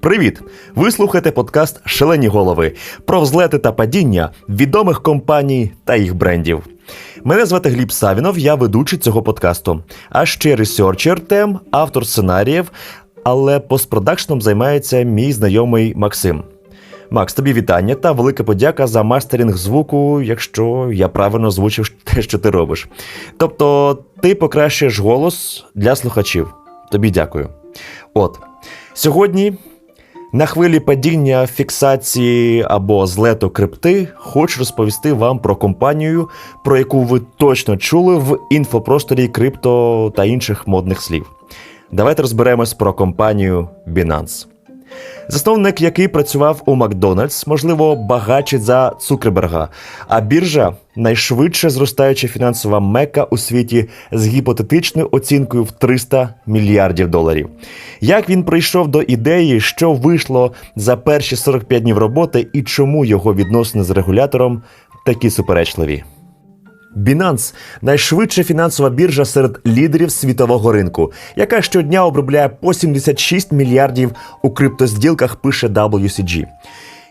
Привіт! Ви слухаєте подкаст Шалені голови про взлети та падіння відомих компаній та їх брендів. Мене звати Гліб Савінов, я ведучий цього подкасту. А ще ресерчер тем, автор сценаріїв, але постпродакшном займається мій знайомий Максим. Макс, тобі вітання та велика подяка за мастеринг звуку, якщо я правильно озвучив те, що ти робиш. Тобто, ти покращуєш голос для слухачів. Тобі дякую. От сьогодні на хвилі падіння фіксації або злету крипти хочу розповісти вам про компанію, про яку ви точно чули в інфопросторі крипто та інших модних слів. Давайте розберемось про компанію Binance. Засновник, який працював у Макдональдс, можливо, багатший за Цукерберга, а біржа найшвидше зростаюча фінансова мека у світі з гіпотетичною оцінкою в 300 мільярдів доларів. Як він прийшов до ідеї, що вийшло за перші 45 днів роботи, і чому його відносини з регулятором такі суперечливі? Binance – найшвидша фінансова біржа серед лідерів світового ринку, яка щодня обробляє по 76 мільярдів у криптозділках, пише WCG.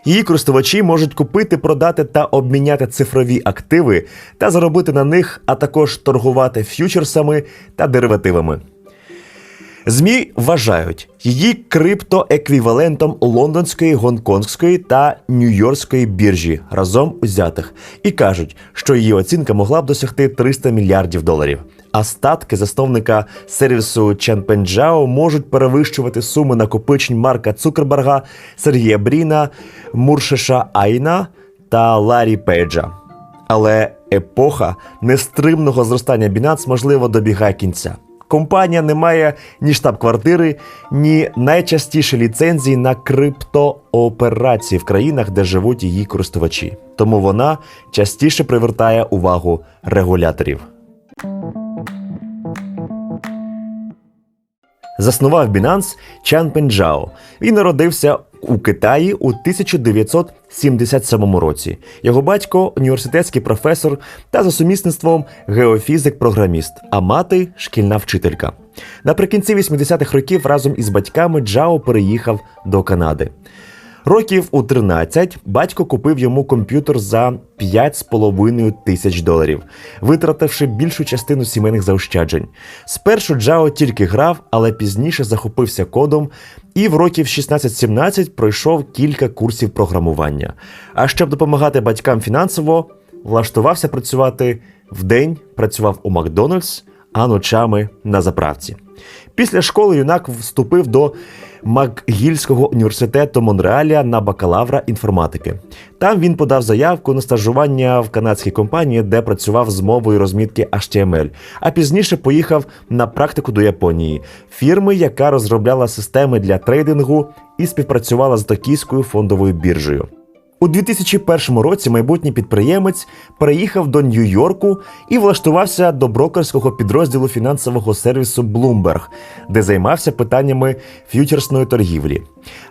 Її користувачі можуть купити, продати та обміняти цифрові активи та заробити на них, а також торгувати ф'ючерсами та деривативами. ЗМІ вважають її криптоеквівалентом лондонської, гонконгської та нью-йоркської біржі разом узятих і кажуть, що її оцінка могла б досягти 300 мільярдів доларів. А статки засновника сервісу Ченпенджао можуть перевищувати суми накопичень Марка Цукерберга, Сергія Бріна, Муршеша Айна та Ларі Пейджа. Але епоха нестримного зростання Binance, можливо, добігає кінця. Компанія не має ні штаб-квартири, ні найчастіше ліцензії на криптооперації в країнах, де живуть її користувачі. Тому вона частіше привертає увагу регуляторів. Заснував Binance Чан Пенджао. Він народився у Китаї у 1977 році. Його батько університетський професор та за сумісництвом геофізик-програміст, а мати шкільна вчителька. Наприкінці 80-х років разом із батьками Джао переїхав до Канади. Років у 13 батько купив йому комп'ютер за 5,5 тисяч доларів, витративши більшу частину сімейних заощаджень. Спершу Джао тільки грав, але пізніше захопився кодом і в років 16-17 пройшов кілька курсів програмування. А щоб допомагати батькам фінансово, влаштувався працювати вдень, працював у Макдональдс, а ночами на заправці. Після школи юнак вступив до Макгільського університету Монреаля на бакалавра інформатики. Там він подав заявку на стажування в канадській компанії, де працював з мовою розмітки HTML, а пізніше поїхав на практику до Японії, фірми, яка розробляла системи для трейдингу і співпрацювала з токійською фондовою біржею. У 2001 році майбутній підприємець переїхав до Нью-Йорку і влаштувався до брокерського підрозділу фінансового сервісу Bloomberg, де займався питаннями ф'ючерсної торгівлі.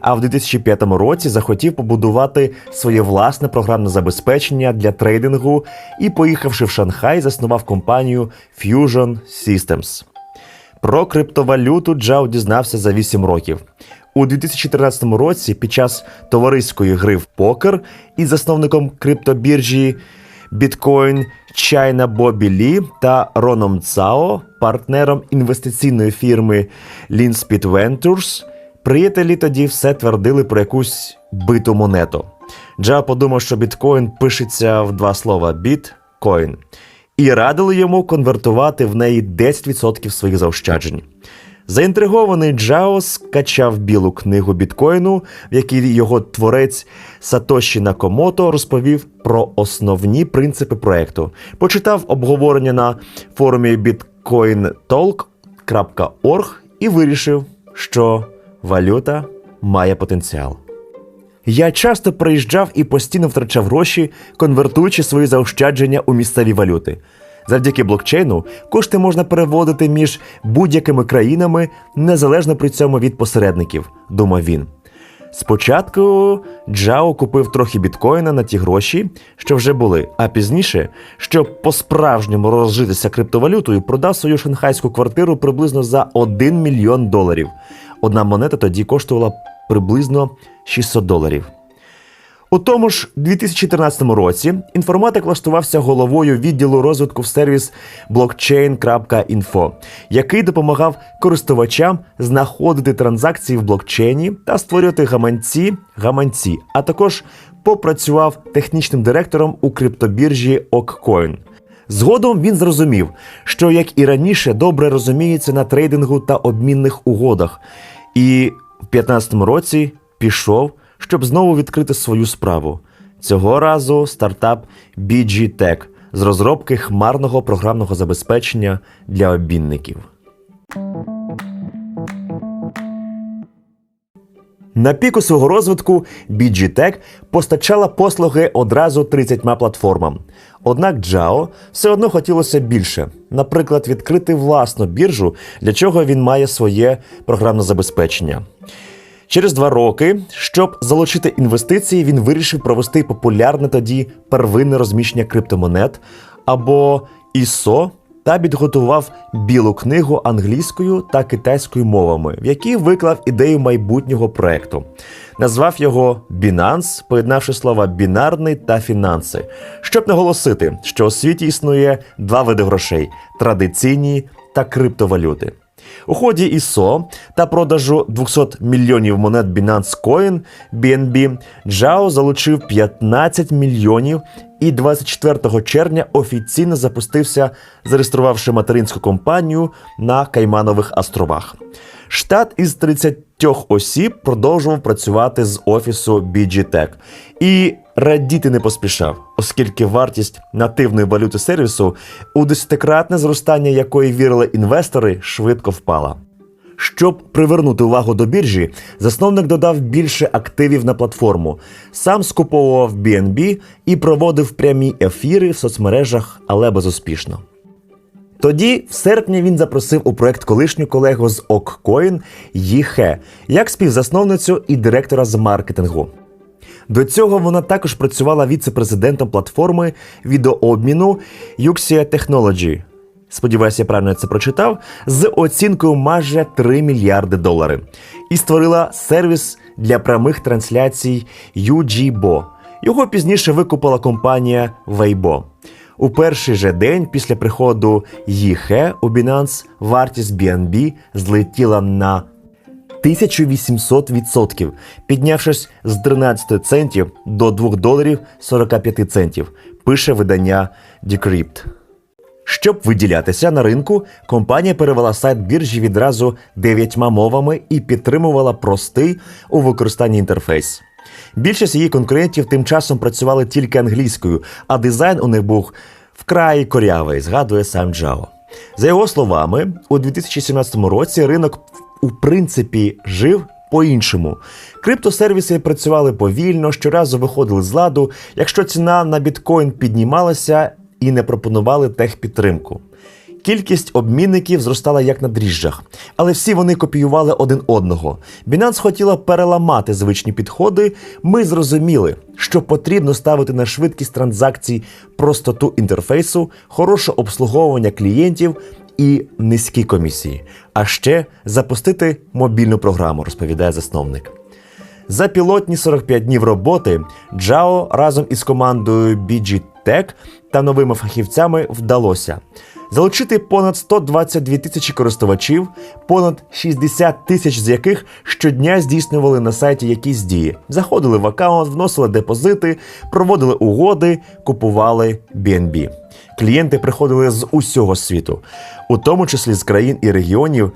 А в 2005 році захотів побудувати своє власне програмне забезпечення для трейдингу і, поїхавши в Шанхай, заснував компанію Fusion Systems. Про криптовалюту Джао дізнався за 8 років. У 2013 році під час товариської гри в покер із засновником криптобіржі Bitcoin China Бобі Лі та Роном Цао, партнером інвестиційної фірми Linspeed Ventures, приятелі тоді все твердили про якусь биту монету. Джао подумав, що біткоін пишеться в два слова біткоін, і радили йому конвертувати в неї 10% своїх заощаджень. Заінтригований Джао скачав білу книгу біткоїну, в якій його творець Сатоші Накомото розповів про основні принципи проекту. Почитав обговорення на форумі bitcointalk.org і вирішив, що валюта має потенціал. Я часто приїжджав і постійно втрачав гроші, конвертуючи свої заощадження у місцеві валюти. Завдяки блокчейну кошти можна переводити між будь-якими країнами, незалежно при цьому від посередників, думав він. Спочатку Джао купив трохи біткоїна на ті гроші, що вже були, а пізніше, щоб по-справжньому розжитися криптовалютою, продав свою шанхайську квартиру приблизно за 1 мільйон доларів. Одна монета тоді коштувала приблизно 600 доларів. У тому ж 2014 році інформатик влаштувався головою відділу розвитку в сервіс blockchain.info, який допомагав користувачам знаходити транзакції в блокчейні та створювати гаманці гаманці, а також попрацював технічним директором у криптобіржі OkCoin. Згодом він зрозумів, що як і раніше добре розуміється на трейдингу та обмінних угодах, і в 2015 році пішов, щоб знову відкрити свою справу. Цього разу стартап BG з розробки хмарного програмного забезпечення для обмінників. На піку свого розвитку BGTech постачала послуги одразу 30 платформам. Однак Джао все одно хотілося більше, наприклад, відкрити власну біржу, для чого він має своє програмне забезпечення. Через два роки, щоб залучити інвестиції, він вирішив провести популярне тоді первинне розміщення криптомонет або ISO та підготував білу книгу англійською та китайською мовами, в якій виклав ідею майбутнього проекту. Назвав його Binance, поєднавши слова бінарний та фінанси, щоб наголосити, що у світі існує два види грошей традиційні та криптовалюти. У ході ISO та продажу 200 мільйонів монет Binance Coin BNB Джао залучив 15 мільйонів і 24 червня офіційно запустився, зареєструвавши материнську компанію на Кайманових островах. Штат із 30 осіб продовжував працювати з офісу BGTech і радіти не поспішав, оскільки вартість нативної валюти сервісу, у десятикратне зростання якої вірили інвестори, швидко впала. Щоб привернути увагу до біржі, засновник додав більше активів на платформу, сам скуповував BNB і проводив прямі ефіри в соцмережах, але безуспішно. Тоді, в серпні, він запросив у проект колишню колегу з OkCoin Їхе як співзасновницю і директора з маркетингу. До цього вона також працювала віце-президентом платформи відеообміну Yuxia Technology. Сподіваюся, я правильно це прочитав, з оцінкою майже 3 мільярди доларів. І створила сервіс для прямих трансляцій UGBO. Його пізніше викупила компанія Weibo. У перший же день після приходу Їхе у Binance вартість BNB злетіла на 1800%, піднявшись з 13 центів до 2 доларів 45 центів, пише видання Decrypt. Щоб виділятися на ринку, компанія перевела сайт біржі відразу дев'ятьма мовами і підтримувала простий у використанні інтерфейс. Більшість її конкурентів тим часом працювали тільки англійською, а дизайн у них був вкрай корявий, згадує сам Джао. За його словами, у 2017 році ринок у принципі жив по-іншому. Криптосервіси працювали повільно, щоразу виходили з ладу, якщо ціна на біткоін піднімалася і не пропонували техпідтримку. Кількість обмінників зростала як на дріжджах, але всі вони копіювали один одного. Binance хотіла переламати звичні підходи. Ми зрозуміли, що потрібно ставити на швидкість транзакцій, простоту інтерфейсу, хороше обслуговування клієнтів і низькі комісії. А ще запустити мобільну програму, розповідає засновник. За пілотні 45 днів роботи Джао разом із командою BG Tech та новими фахівцями вдалося залучити понад 122 тисячі користувачів, понад 60 тисяч з яких щодня здійснювали на сайті якісь дії, заходили в аккаунт, вносили депозити, проводили угоди, купували BNB. Клієнти приходили з усього світу, у тому числі з країн і регіонів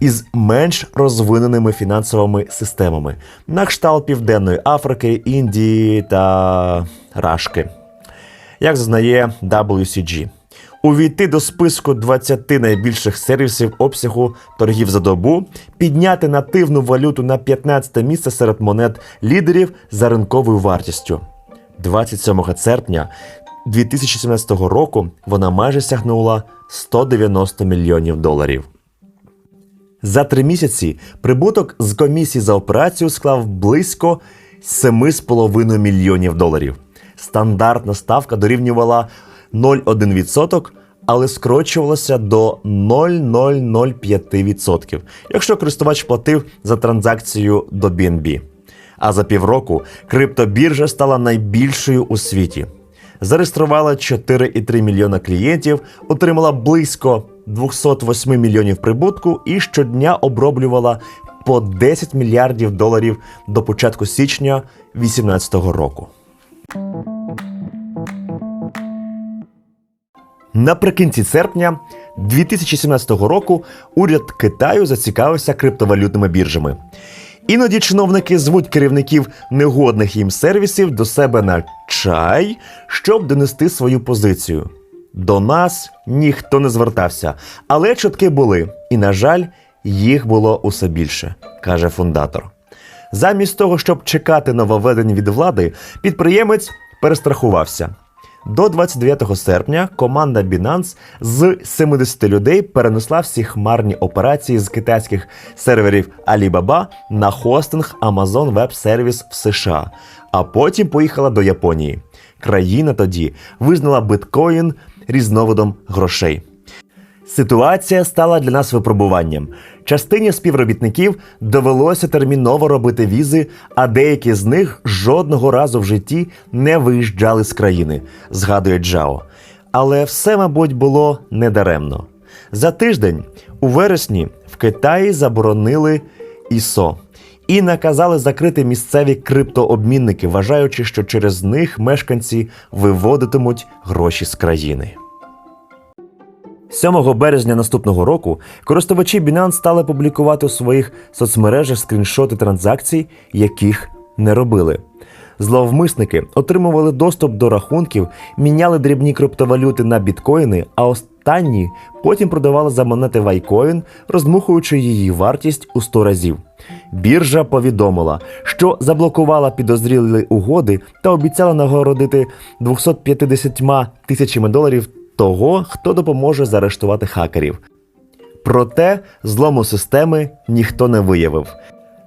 із менш розвиненими фінансовими системами, на кшталт Південної Африки, Індії та Рашки, як зазнає WCG. Увійти до списку 20 найбільших сервісів обсягу торгів за добу, підняти нативну валюту на 15 місце серед монет лідерів за ринковою вартістю. 27 серпня 2017 року вона майже сягнула 190 мільйонів доларів. За три місяці прибуток з комісії за операцію склав близько 7,5 мільйонів доларів. Стандартна ставка дорівнювала 0,1%, але скорочувалося до 0,005%, якщо користувач платив за транзакцію до BNB. А за півроку криптобіржа стала найбільшою у світі. Зареєструвала 4,3 мільйона клієнтів, отримала близько 208 мільйонів прибутку і щодня оброблювала по 10 мільярдів доларів до початку січня 2018 року. Наприкінці серпня 2017 року уряд Китаю зацікавився криптовалютними біржами. Іноді чиновники звуть керівників негодних їм сервісів до себе на чай, щоб донести свою позицію. До нас ніхто не звертався, але чутки були, і, на жаль, їх було усе більше, каже фундатор. Замість того, щоб чекати нововведень від влади, підприємець перестрахувався. До 29 серпня команда Binance з 70 людей перенесла всі хмарні операції з китайських серверів Alibaba на хостинг Amazon Web Service в США, а потім поїхала до Японії. Країна тоді визнала биткоін різновидом грошей. Ситуація стала для нас випробуванням. Частині співробітників довелося терміново робити візи, а деякі з них жодного разу в житті не виїжджали з країни, згадує Джао. Але все, мабуть, було недаремно. За тиждень, у вересні, в Китаї заборонили ІСО і наказали закрити місцеві криптообмінники, вважаючи, що через них мешканці виводитимуть гроші з країни. 7 березня наступного року користувачі Binance стали публікувати у своїх соцмережах скріншоти транзакцій, яких не робили. Зловмисники отримували доступ до рахунків, міняли дрібні криптовалюти на біткоїни, а останні потім продавали за монети Вайкоін, роздмухуючи її вартість у 100 разів. Біржа повідомила, що заблокувала підозрілі угоди та обіцяла нагородити 250 тисячами доларів того, хто допоможе заарештувати хакерів. Проте злому системи ніхто не виявив.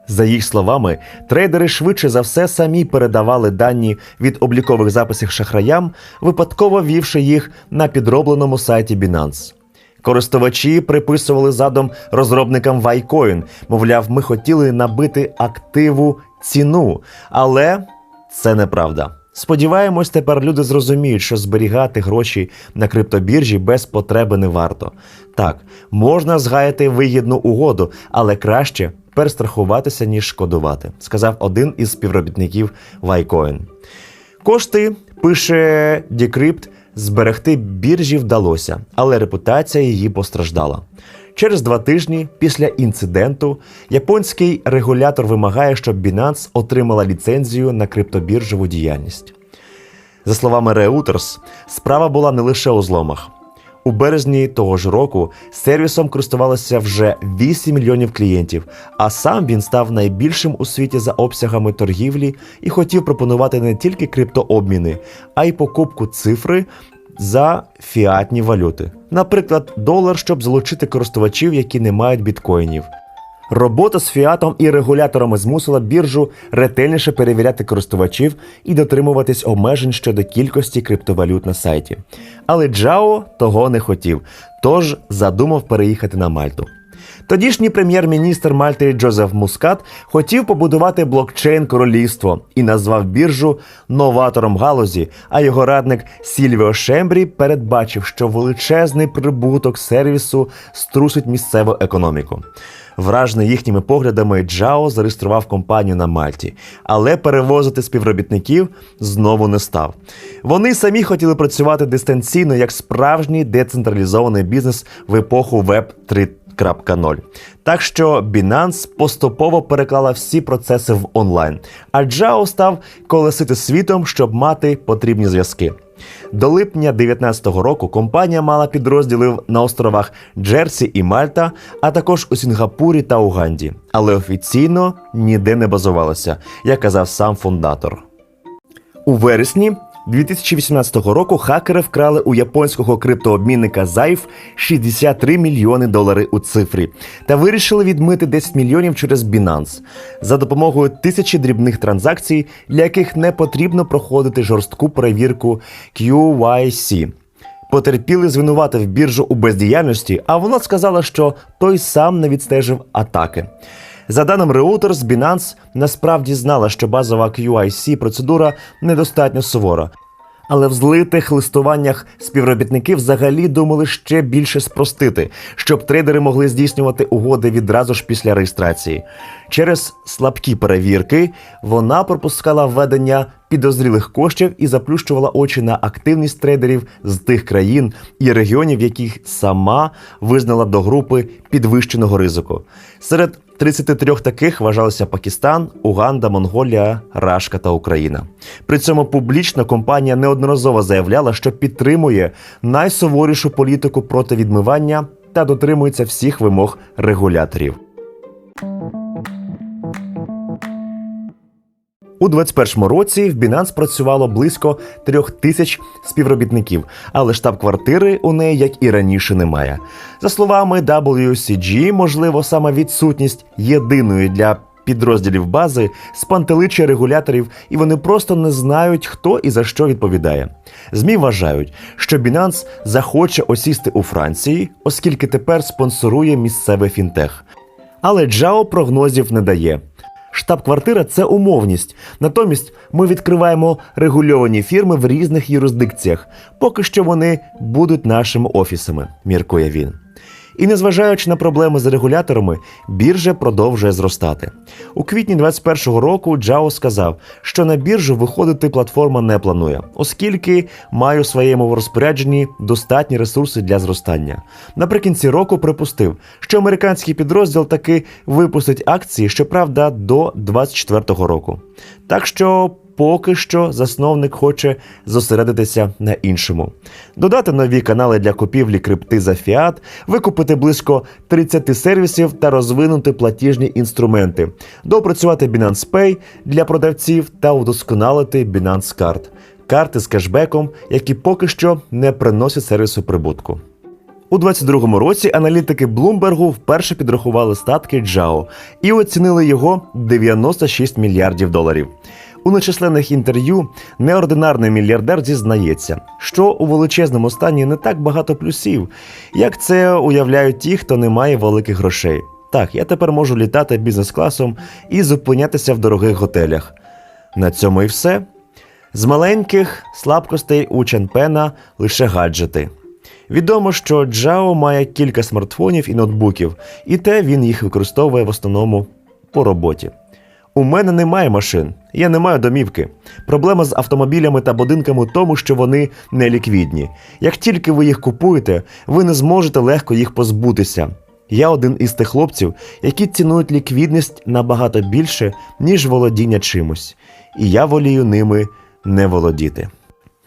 За їх словами, трейдери швидше за все самі передавали дані від облікових записів шахраям, випадково ввівши їх на підробленому сайті Binance. Користувачі приписували задум розробникам Вайкоін, мовляв, ми хотіли набити активу ціну, але це неправда. Сподіваємось, тепер люди зрозуміють, що зберігати гроші на криптобіржі без потреби не варто. Так, можна згаяти вигідну угоду, але краще перестрахуватися, ніж шкодувати, сказав один із співробітників Вайкоін. Кошти, пише Decrypt, зберегти біржі вдалося, але репутація її постраждала. Через два тижні після інциденту японський регулятор вимагає, щоб Binance отримала ліцензію на криптобіржову діяльність. За словами Reuters, справа була не лише у зломах. У березні того ж року сервісом користувалося вже 8 мільйонів клієнтів, а сам він став найбільшим у світі за обсягами торгівлі і хотів пропонувати не тільки криптообміни, а й покупку цифри за фіатні валюти, наприклад, долар, щоб залучити користувачів, які не мають біткоїнів. Робота з фіатом і регуляторами змусила біржу ретельніше перевіряти користувачів і дотримуватись обмежень щодо кількості криптовалют на сайті. Але Джао того не хотів, тож задумав переїхати на Мальту. Тодішній прем'єр-міністр Мальти Джозеф Мускат хотів побудувати блокчейн королівство і назвав біржу новатором галузі. А його радник Сільвіо Шембрі передбачив, що величезний прибуток сервісу струсить місцеву економіку. Вражений їхніми поглядами, Джао зареєстрував компанію на Мальті, але перевозити співробітників знову не став. Вони самі хотіли працювати дистанційно як справжній децентралізований бізнес в епоху Web 3.0. Так що Binance поступово переклала всі процеси в онлайн, а Джао став колесити світом, щоб мати потрібні зв'язки. До липня 2019 року компанія мала підрозділи на островах Джерсі і Мальта, а також у Сінгапурі та Уганді, але офіційно ніде не базувалася, як казав сам фундатор. У вересні 2018 року хакери вкрали у японського криптообмінника Зайф 63 мільйони доларів у цифрі та вирішили відмити 10 мільйонів через Binance за допомогою тисячі дрібних транзакцій, для яких не потрібно проходити жорстку перевірку QYC. Потерпілий звинуватив біржу у бездіяльності, а вона сказала, що той сам не відстежив атаки. За даним Reuters, Binance насправді знала, що базова QIC процедура недостатньо сувора. Але в злитих листуваннях співробітники взагалі думали ще більше спростити, щоб трейдери могли здійснювати угоди відразу ж після реєстрації. Через слабкі перевірки вона пропускала введення підозрілих коштів і заплющувала очі на активність трейдерів з тих країн і регіонів, яких сама визнала до групи підвищеного ризику. Серед 33 таких вважалися Пакистан, Уганда, Монголія, Рашка та Україна. При цьому публічно компанія неодноразово заявляла, що підтримує найсуворішу політику проти відмивання та дотримується всіх вимог регуляторів. У 2021 році в Binance працювало близько трьох тисяч співробітників, але штаб-квартири у неї, як і раніше, немає. За словами WCG, можливо, саме відсутність єдиної для підрозділів бази спантеличує регуляторів, і вони просто не знають, хто і за що відповідає. ЗМІ вважають, що Binance захоче осісти у Франції, оскільки тепер спонсорує місцевий фінтех. Але Джао прогнозів не дає. Штаб-квартира це умовність. Натомість ми відкриваємо регульовані фірми в різних юрисдикціях. Поки що вони будуть нашими офісами, міркує він. І незважаючи на проблеми з регуляторами, біржа продовжує зростати. У квітні 2021 року Джао сказав, що на біржу виходити платформа не планує, оскільки має у своєму розпорядженні достатні ресурси для зростання. Наприкінці року припустив, що американський підрозділ таки випустить акції, щоправда, до 2024 року. Так що поки що засновник хоче зосередитися на іншому, додати нові канали для купівлі крипти за фіат, викупити близько 30 сервісів та розвинути платіжні інструменти, допрацювати Binance Pay для продавців та удосконалити Binance Card – карти з кешбеком, які поки що не приносять сервісу прибутку. У 2022 році аналітики Блумбергу вперше підрахували статки Джао і оцінили його 96 мільярдів доларів. У нечисленних інтерв'ю неординарний мільярдер зізнається, що у величезному стані не так багато плюсів, як це уявляють ті, хто не має великих грошей. Так, я тепер можу літати бізнес-класом і зупинятися в дорогих готелях. На цьому і все. З маленьких слабкостей у Ченпена лише гаджети. Відомо, що Джао має кілька смартфонів і ноутбуків, і те він їх використовує в основному по роботі. У мене немає машин, я не маю домівки. Проблема з автомобілями та будинками в тому, що вони не ліквідні. Як тільки ви їх купуєте, ви не зможете легко їх позбутися. Я один із тих хлопців, які цінують ліквідність набагато більше, ніж володіння чимось, і я волію ними не володіти.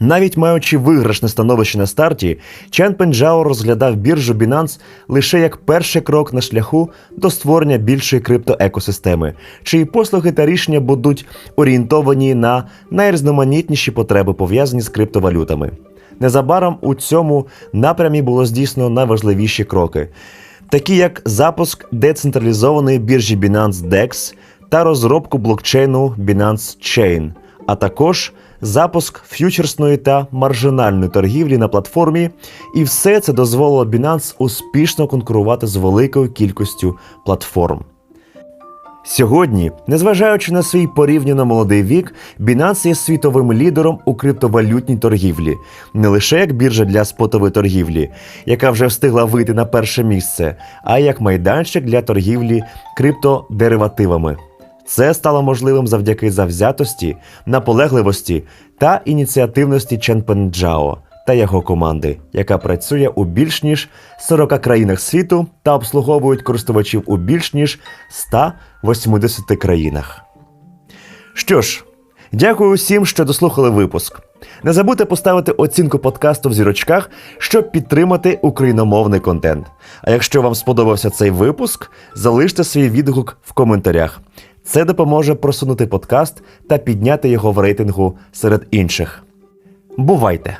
Навіть маючи виграшне становище на старті, Чен Пенджао розглядав біржу Binance лише як перший крок на шляху до створення більшої криптоекосистеми, чиї послуги та рішення будуть орієнтовані на найрізноманітніші потреби, пов'язані з криптовалютами. Незабаром у цьому напрямі було здійснено найважливіші кроки, такі як запуск децентралізованої біржі Binance DEX та розробку блокчейну Binance Chain, а також запуск ф'ючерсної та маржинальної торгівлі на платформі, і все це дозволило Binance успішно конкурувати з великою кількістю платформ. Сьогодні, незважаючи на свій порівняно молодий вік, Binance є світовим лідером у криптовалютній торгівлі, не лише як біржа для спотової торгівлі, яка вже встигла вийти на перше місце, а як майданчик для торгівлі криптодеривативами. Це стало можливим завдяки завзятості, наполегливості та ініціативності Чен Пенджао та його команди, яка працює у більш ніж 40 країнах світу та обслуговують користувачів у більш ніж 180 країнах. Що ж, дякую усім, що дослухали випуск. Не забудьте поставити оцінку подкасту в зірочках, щоб підтримати україномовний контент. А якщо вам сподобався цей випуск, залиште свій відгук в коментарях. Це допоможе просунути подкаст та підняти його в рейтингу серед інших. Бувайте!